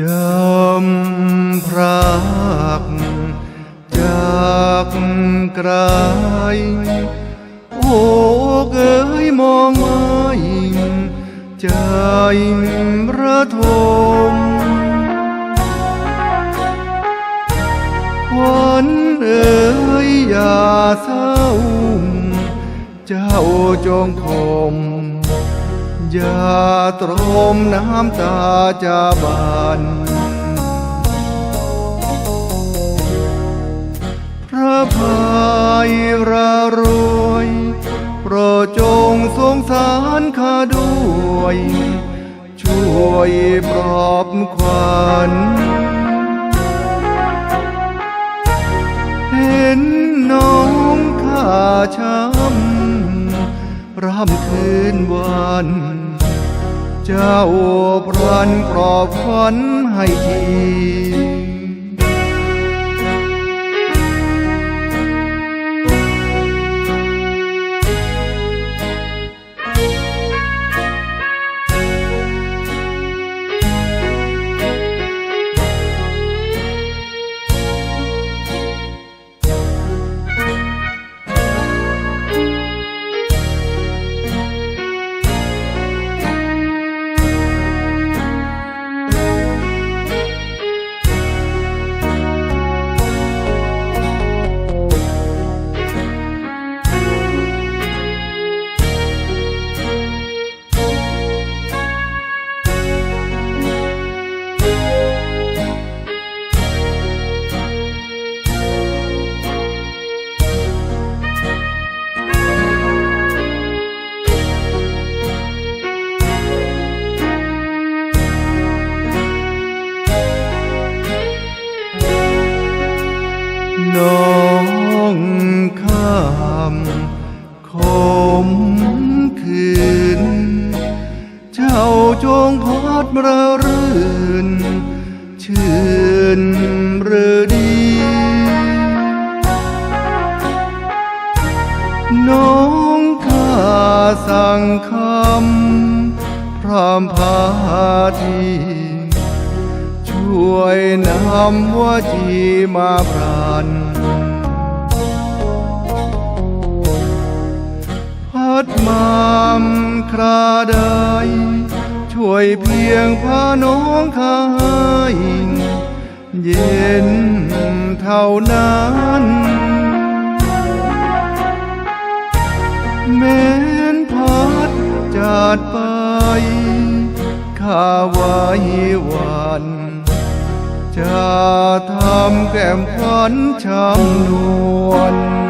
จำพรากจากไกลโอ้เอ๋ยมองไม่ใจระทมควันเอ๋ยอย่าเศร้า เจ้าจงคม อย่าตรมน้ำตาจะบานพระพายระรวยโปรดจงสงสารข้าด้วย ช่วยปลอบขวัญเห็นน้องข้าช้ ร่ำคืนวัน เจ้าพรันปลอบฝันให้ที องข้ามคมคืน เจ้าจงพัดระรื่น ชื่นหรือดี น้องข้าสั่งคำพรามพาทีช่วยนำว่าจีมาพราน ราใด ช่วยเพียงพาน้องข้าให้เย็นเท่านั้นแม้นพัดจัดไป ข้าไว้วัน จะทำแก้มขวัญช้ำนวล